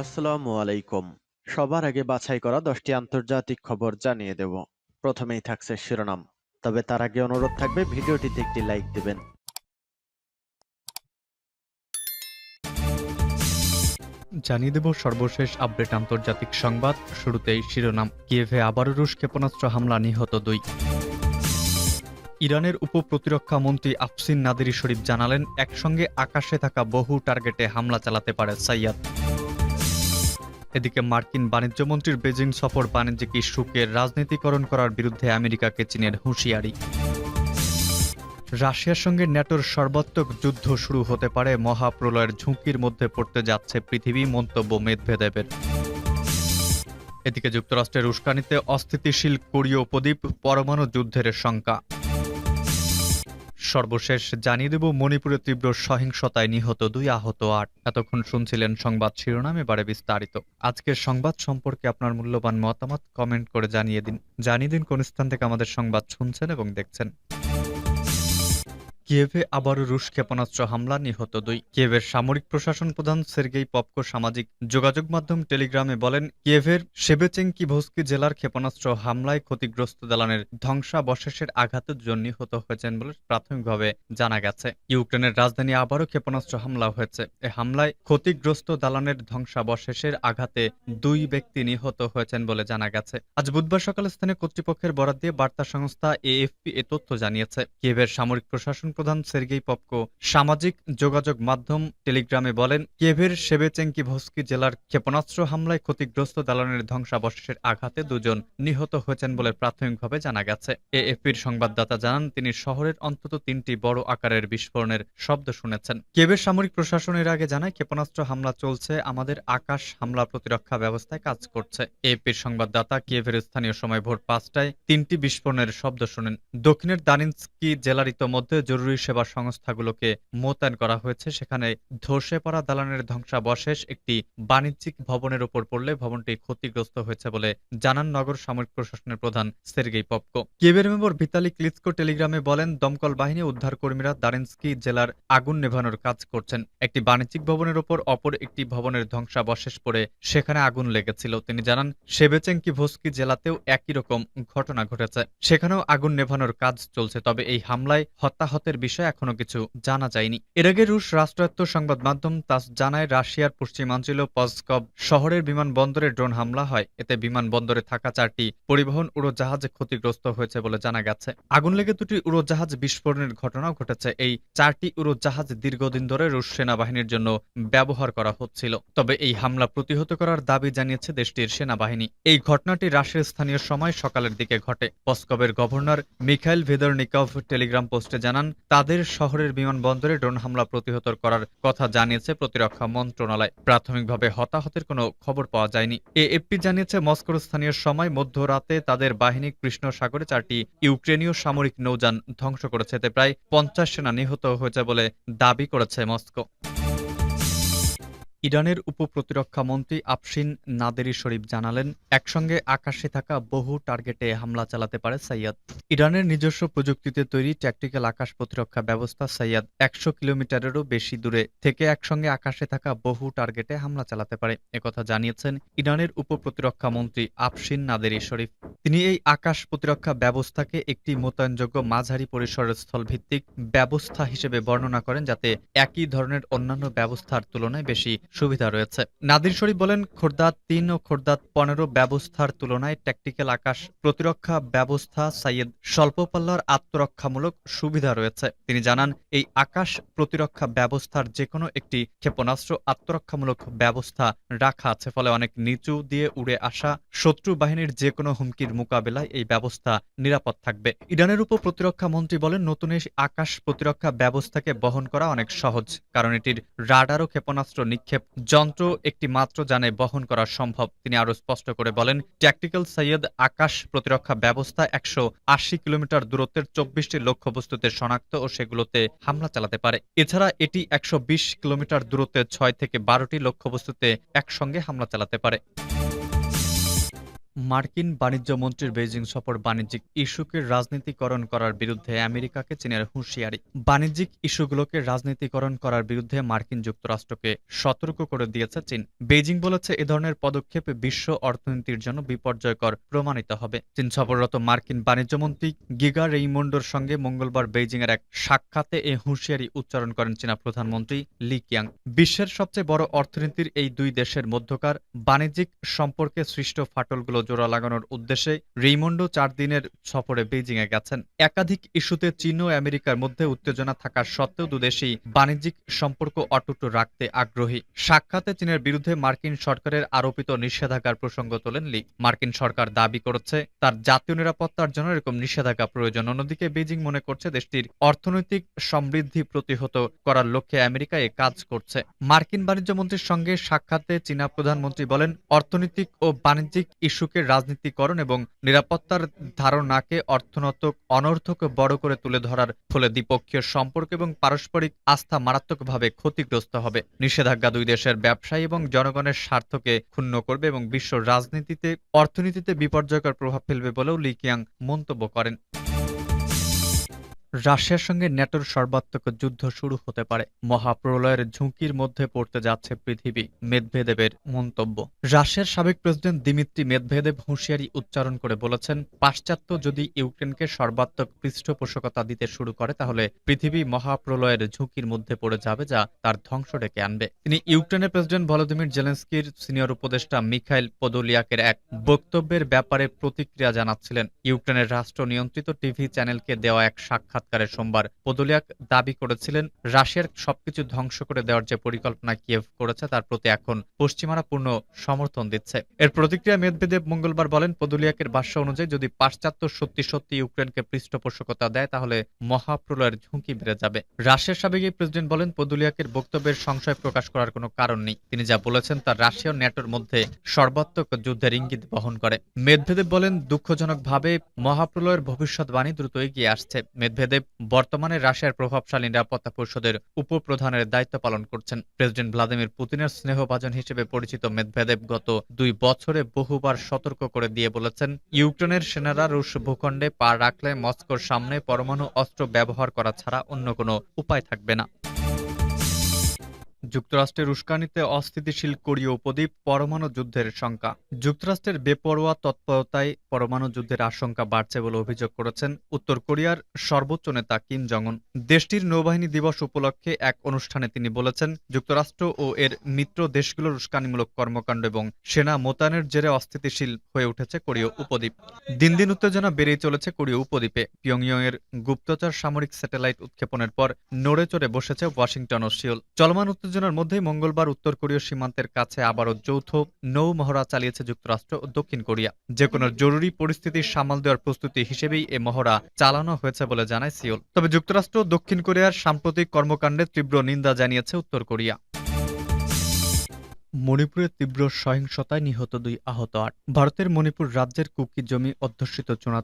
আসসালামু আলাইকুম। সবার আগে বাছাই করা দশটি আন্তর্জাতিক খবর জানিয়ে দেব। প্রথমেই থাকছে শিরোনাম। তবে তার আগে অনুরোধ থাকবে, ভিডিওটিতে একটি লাইক দিবেন। জানিয়ে দেব সর্বশেষ আপডেট আন্তর্জাতিক সংবাদ। শুরুতেই শিরোনাম। কিয়েভে আবারও রুশ ক্ষেপণাস্ত্র হামলা নিহত দুই। ইরানের উপ প্রতিরক্ষা মন্ত্রী আফসিন নাদিরি শরীফ জানালেন, একসঙ্গে আকাশে থাকা বহু টার্গেটে হামলা চালাতে পারে সাইয়াদ। এদিকে মার্কিন বাণিজ্য মন্ত্রীর বেজিং সফর বাণিজ্যিক ইস্যুকে রাজনীতিকরণ করার বিরুদ্ধে আমেরিকাকে চীনের হুঁশিয়ারি। রাশিয়ার সঙ্গে ন্যাটোর সর্বাত্মক যুদ্ধ শুরু হতে পারে, মহাপ্রলয়ের ঝুঁকির মধ্যে পড়তে যাচ্ছে পৃথিবী, মন্তব্য মেদভেদেবের। এদিকে যুক্তরাষ্ট্রের উস্কানিতে অস্থিতিশীল কোরীয় উপদ্বীপ, পরমাণু যুদ্ধের শঙ্কা। সর্বশেষ জানিয়ে দেব, মণিপুরে তীব্র সহিংসতায় নিহত দুই আহত আট। এতক্ষণ শুনছিলেন সংবাদ শিরোনাম, এবারে বিস্তারিত। আজকের সংবাদ সম্পর্কে আপনার মূল্যবান মতামত কমেন্ট করে জানিয়ে দিন। জানিয়ে দিন কোন স্থান থেকে আমাদের সংবাদ শুনছেন এবং দেখছেন। কিয়েভে আবারও রুশ ক্ষেপণাস্ত্র হামলা নিহত দুই। কিয়েভের সামরিক প্রশাসন প্রধান সের্গেই পপকো সামাজিক যোগাযোগ মাধ্যম টেলিগ্রামে বলেন, কিয়েভের সেবেচেঙ্কি ভস্কি জেলার ক্ষেপণাস্ত্র হামলায় ক্ষতিগ্রস্ত দালানের ধ্বংসাবশেষের আঘাতে দুজন নিহত হয়েছেন বলে প্রাথমিকভাবে জানা গেছে। ইউক্রেনের রাজধানী আবারও ক্ষেপণাস্ত্র হামলা হয়েছে। এ হামলায় ক্ষতিগ্রস্ত দালানের ধ্বংসাবশেষের আঘাতে দুই ব্যক্তি নিহত হয়েছেন বলে জানা গেছে। আজ বুধবার সকালে স্থানীয় কর্তৃপক্ষের বরাদ দিয়ে বার্তা সংস্থা এএফপি এ তথ্য জানিয়েছে। কিয়েভের সামরিক প্রশাসন প্রধান সের্গেই পপকো। সামাজিক যোগাযোগ মাধ্যম টেলিগ্রামে বলেন, কিয়েভের সেবেচেঙ্কি ভস্কি জেলার ক্ষেপণাস্ত্র হামলায় ক্ষতিগ্রস্ত দালানের ধ্বংসাবশেষের আঘাতে দুজন নিহত হয়েছেন বলে প্রাথমিকভাবে জানা গেছে। এএফপির সংবাদদাতা জানান, তিনি শহরের অন্তত তিনটি বড় আকারের বিস্ফোরণের শব্দ শুনেছেন। কিয়েভের সামরিক প্রশাসন এর আগে জানায়, ক্ষেপণাস্ত্র হামলা চলছে, আমাদের আকাশ হামলা প্রতিরক্ষা ব্যবস্থায় কাজ করছে। এএফপির সংবাদদাতা কিয়েভের স্থানীয় সময় ভোর পাঁচটায় তিনটি বিস্ফোরণের শব্দ শোনেন। দক্ষিণের দানিন্সকি জেলার ইতোমধ্যে জরুরি সেবা সংস্থাগুলোকে মোতায়েন করা হয়েছে। সেখানে ধসে পড়া দালানের ধ্বংসাবশেষ একটি বাণিজ্যিক ভবনের ওপর পড়লে ভবনটি ক্ষতিগ্রস্ত হয়েছে বলে জানান নগর সামরিক প্রশাসনের প্রধান সের্গেই পপকো। কিয়েভের মেম্বর ভিতালি ক্লিৎসকো টেলিগ্রামে বলেন, দমকল বাহিনী উদ্ধার কর্মীরা দারেন্সকি জেলার আগুন নেভানোর কাজ করছেন। একটি বাণিজ্যিক ভবনের ওপর অপর একটি ভবনের ধ্বংসাবশেষ পড়ে সেখানে আগুন লেগেছিল। তিনি জানান, সেবেচেঙ্কি ভস্কি জেলাতেও একই রকম ঘটনা ঘটেছে। সেখানেও আগুন নেভানোর কাজ চলছে, তবে এই হামলায় হতাহতের বিষয়ে এখনও কিছু জানা যায়নি। এর আগে রুশ রাষ্ট্রায়ত্ত সংবাদ মাধ্যম তাস জানায়, রাশিয়ার পশ্চিমাঞ্চল পজকভ শহরের বিমানবন্দরে ড্রোন হামলা হয়। এতে বিমানবন্দরে থাকা চারটি পরিবহন উড়োজাহাজ ক্ষতিগ্রস্ত হয়েছে বলে জানা গেছে। আগুন লেগে দুটি উড়োজাহাজ বিস্ফোরণের ঘটনাও ঘটেছে। এই চারটি উড়োজাহাজ দীর্ঘদিন ধরে রুশ সেনাবাহিনীর জন্য ব্যবহার করা হচ্ছিল। তবে এই হামলা প্রতিহত করার দাবি জানিয়েছে দেশটির সেনাবাহিনী। এই ঘটনাটি রাশিয়ার স্থানীয় সময় সকালের দিকে ঘটে। পস্কভের গভর্নর মিখাইল ভেদরনিকভ টেলিগ্রাম পোস্টে জানান তাদের শহরের বিমানবন্দরে ড্রোন হামলা প্রতিহত করার কথা জানিয়েছে প্রতিরক্ষা মন্ত্রণালয়। প্রাথমিকভাবে হতাহতের কোনো খবর পাওয়া যায়নি। এএফপি জানিয়েছে, মস্কোর স্থানীয় সময় মধ্যরাতে তাদের বাহিনী কৃষ্ণ সাগরে চারটি ইউক্রেনীয় সামরিক নৌযান ধ্বংস করেছে। এতে প্রায় পঞ্চাশ সেনা নিহত হয়েছে বলে দাবি করেছে মস্কো। ইরানের উপ প্রতিরক্ষা মন্ত্রী আফসিন নাদেরি শরীফ জানালেন, একসঙ্গে আকাশে থাকা বহু টার্গেটে হামলা চালাতে পারে সাইয়াদ। ইরানের নিজস্ব প্রযুক্তিতে তৈরি ট্যাকটিক্যাল আকাশ প্রতিরক্ষা ব্যবস্থা সাইয়াদ একশো কিলোমিটারেরও বেশি দূরে থেকে একসঙ্গে আকাশে থাকা বহু টার্গেটে হামলা চালাতে পারে একথা জানিয়েছেন ইরানের উপপ্রতিরক্ষা মন্ত্রী আফসিন নাদেরি শরীফ। তিনি এই আকাশ প্রতিরক্ষা ব্যবস্থাকে একটি মোতায়েনযোগ্য মাঝারি পরিসরের স্থলভিত্তিক ব্যবস্থা হিসেবে বর্ণনা করেন, যাতে একই ধরনের অন্যান্য ব্যবস্থার তুলনায় বেশি সুবিধা রয়েছে। নাদির শরীফ বলেন খোরদাদ তিন ও খোরদাদ পনেরো ব্যবস্থার তুলনায় ট্যাকটিক্যাল আকাশ প্রতিরক্ষা ব্যবস্থা সাইয়েদ স্বল্প পাল্লার আত্মরক্ষামূলক সুবিধা রয়েছে। তিনি জানান, এই আকাশ প্রতিরক্ষা ব্যবস্থার যে কোনো একটি ক্ষেপণাস্ত্র আত্মরক্ষামূলক ব্যবস্থা রাখা আছে, ফলে অনেক নিচু দিয়ে উড়ে আসা শত্রু বাহিনীর যে কোনো হুমকির মোকাবেলায় এই ব্যবস্থা নিরাপদ থাকবে। ইরানের উপ প্রতিরক্ষা মন্ত্রী বলেন, নতুন এই আকাশ প্রতিরক্ষা ব্যবস্থাকে বহন করা অনেক সহজ, কারণ এটির রাডার ও ক্ষেপণাস্ত্র নিক্ষেপ যন্ত্র একটি মাত্র যানে বহন করা সম্ভব, তিনি আরও স্পষ্ট করে বলেন ট্যাকটিক্যাল সৈয়দ আকাশ প্রতিরক্ষা ব্যবস্থা একশো আশি কিলোমিটার দূরত্বের চব্বিশটি লক্ষ্যবস্তুতে শনাক্ত ও সেগুলোতে হামলা চালাতে পারে। এছাড়া এটি একশো বিশ কিলোমিটার দূরত্বের ছয় থেকে বারোটি লক্ষ্যবস্তুতে একসঙ্গে হামলা চালাতে পারে। মার্কিন বাণিজ্য মন্ত্রীর বেইজিং সফর বাণিজ্যিক ইস্যুকে রাজনীতিকরণ করার বিরুদ্ধে আমেরিকাকে চীনের হুঁশিয়ারি। বাণিজ্যিক ইস্যুগুলোকে রাজনীতিকরণ করার বিরুদ্ধে মার্কিন যুক্তরাষ্ট্রকে সতর্ক করে দিয়েছে চীন। বেইজিং বলেছে এ ধরনের পদক্ষেপ বিশ্ব অর্থনীতির জন্য বিপর্যয়কর, প্রমাণিত হবে। চীন সফররত মার্কিন বাণিজ্যমন্ত্রী গিগা রেইমন্ডোর সঙ্গে মঙ্গলবার বেইজিংয়ের এক সাক্ষাতে এ হুঁশিয়ারি উচ্চারণ করেন চীনা প্রধানমন্ত্রী লি কিয়াং। বিশ্বের সবচেয়ে বড় অর্থনীতির এই দুই দেশের মধ্যকার বাণিজ্যিক সম্পর্কে সৃষ্ট ফাটলগুলো জোড়া লাগানোর উদ্দেশ্যে রেইমন্ডো চার দিনের সফরে বেইজিংয়ে গেছেন। একাধিক ইস্যুতে চীন ও আমেরিকার মধ্যে উত্তেজনা থাকা সত্ত্বেও দুদেশই বাণিজ্যিক সম্পর্ক অটুট রাখতে আগ্রহী। সাক্ষাতে চীনের বিরুদ্ধে মার্কিন সরকারের আরোপিত নিষেধাজ্ঞার প্রসঙ্গ তোলেন লি। মার্কিন সরকার দাবি করেছে, তার জাতীয় নিরাপত্তার জন্য এরকম নিষেধাজ্ঞা প্রয়োজন। অন্যদিকে বেইজিং মনে করছে দেশটির অর্থনৈতিক সমৃদ্ধি প্রতিহত করার লক্ষ্যে আমেরিকা এ কাজ করছে। মার্কিন বাণিজ্য মন্ত্রীর সঙ্গে সাক্ষাতে চীনা প্রধানমন্ত্রী বলেন, অর্থনৈতিক ও বাণিজ্যিক ইস্যুকে রাজনীতিকরণ এবং নিরাপত্তার ধারণাকে অর্থনৈতিক অনর্থক বড় করে তুলে ধরার ফলে দ্বিপক্ষীয় সম্পর্ক এবং পারস্পরিক আস্থা মারাত্মকভাবে ক্ষতিগ্রস্ত হবে। নিষেধাজ্ঞা দুই দেশের ব্যবসায়ী এবং জনগণের স্বার্থকে ক্ষুণ্ণ করবে এবং বিশ্ব রাজনীতিতে, অর্থনীতিতে বিপর্যয়কর প্রভাব ফেলবে বলেও লিকিয়াং মন্তব্য করেন। রাশিয়ার সঙ্গে ন্যাটোর সর্বাত্মক যুদ্ধ শুরু হতে পারে। মহাপ্রলয়ের ঝুঁকির মধ্যে পড়তে যাচ্ছে পৃথিবী, মেদভেদেবের মন্তব্য। রাশিয়ার সাবেক প্রেসিডেন্ট দিমিত্রি মেদভেদেব হুঁশিয়ারি উচ্চারণ করে বলেছেন, পাশ্চাত্য যদি ইউক্রেনকে সর্বাত্মক পৃষ্ঠপোষকতা দিতে শুরু করে, তাহলে পৃথিবী মহাপ্রলয়ের ঝুঁকির মধ্যে পড়ে যাবে যা তার ধ্বংস ডেকে আনবে। তিনি ইউক্রেনের প্রেসিডেন্ট ভলোদিমির জেলেন্সকির সিনিয়র উপদেষ্টা মিখাইল পদোলিয়াকের এক বক্তব্যের ব্যাপারে প্রতিক্রিয়া জানাচ্ছিলেন। ইউক্রেনের রাষ্ট্র নিয়ন্ত্রিত টিভি চ্যানেলকে দেওয়া এক সাক্ষাৎকারে সোমবার পদোলিয়াক দাবি করেছিলেন, রাশিয়ার সবকিছু ধ্বংস করে দেওয়ার যে পরিকল্পনা কিয়েভ করেছে তার প্রতি এখন পশ্চিমারা পূর্ণ সমর্থন দিচ্ছে। এর প্রতিক্রিয়া মেদভেদেব মঙ্গলবার বলেন, পদুলিয়াকের ভাষ্য অনুযায়ী যদি পাশ্চাত্য সত্যি সত্যি ইউক্রেনকে পৃষ্ঠপোষকতা দেয়, তাহলে মহাপ্রলয়ের ঝুঁকি বেড়ে যাবে। রাশিয়ার সাবেক প্রেসিডেন্ট বলেন, পদুলিয়াকের বক্তব্যের সংশয় প্রকাশ করার কোনো কারণ নেই। তিনি যা বলেছেন তা রাশিয়া ও ন্যাটোর মধ্যে সর্বাত্মক যুদ্ধের ইঙ্গিত বহন করে। মেদভেদেব বলেন, দুঃখজনকভাবে মহাপ্রলয়ের ভবিষ্যৎবাণী দ্রুত এগিয়ে আসছে। মেদভেদেব বর্তমানে রাশিয়ার প্রভাবশালী নিরাপত্তা পরিষদের উপপ্রধানের দায়িত্ব পালন করছেন। প্রেসিডেন্ট ভ্লাদিমির পুতিনের স্নেহভাজন হিসেবে পরিচিত মেদভেদেব গত দুই বছরে বহুবার সতর্ক করে দিয়ে বলেছেন, ইউক্রেনের সেনারা রুশ ভূখণ্ডে পা রাখলে মস্কোর সামনে পরমাণু অস্ত্র ব্যবহার করা ছাড়া অন্য কোনো উপায় থাকবে না। যুক্তরাষ্ট্রের উস্কানিতে অস্থিতিশীল কোরীয় উপদ্বীপ পরমাণু যুদ্ধের শঙ্কা। যুক্তরাষ্ট্রের বেপরোয়া তৎপরতায় পরমাণু যুদ্ধের আশঙ্কা বাড়ছে বলে অভিযোগ করেছেন উত্তর কোরিয়ার সর্বোচ্চ নেতা কিম জং উন দেশটির নৌবাহিনী দিবস উপলক্ষে এক অনুষ্ঠানে তিনি বলেছেন, যুক্তরাষ্ট্র ও এর মিত্র দেশগুলোর উস্কানিমূলক কর্মকাণ্ড এবং সেনা মোতায়েনের জেরে অস্থিতিশীল হয়ে উঠেছে কোরীয় উপদ্বীপ। দিন দিন উত্তেজনা বেড়েই চলেছে কোরীয় উপদ্বীপে। পিয়ংইয়ং এর গুপ্তচর সামরিক স্যাটেলাইট উৎক্ষেপণের পর নড়ে চড়ে বসেছে ওয়াশিংটন ও সিওল। চলমান উত্তেজনার মধ্যেই মঙ্গলবার উত্তর কোরীয় সীমান্তের কাছে আবারও যৌথ নৌ মহড়া চালিয়েছে যুক্তরাষ্ট্র ও দক্ষিণ কোরিয়া। যে কোনো জরুরি পরিস্থিতি সামাল দেওয়ার প্রস্তুতি হিসেবেই এ মহড়া চালানো হয়েছে বলে জানায় সিওল। তবে যুক্তরাষ্ট্র ও দক্ষিণ কোরিয়ার সাম্প্রতিক কর্মকাণ্ডে তীব্র নিন্দা জানিয়েছে উত্তর কোরিয়া। মণিপুরে তীব্র সহিংসতায় নিহত দুই আহত আট। ভারতের মণিপুর রাজ্যের কুকি জমি অধ্যুষিত চুনা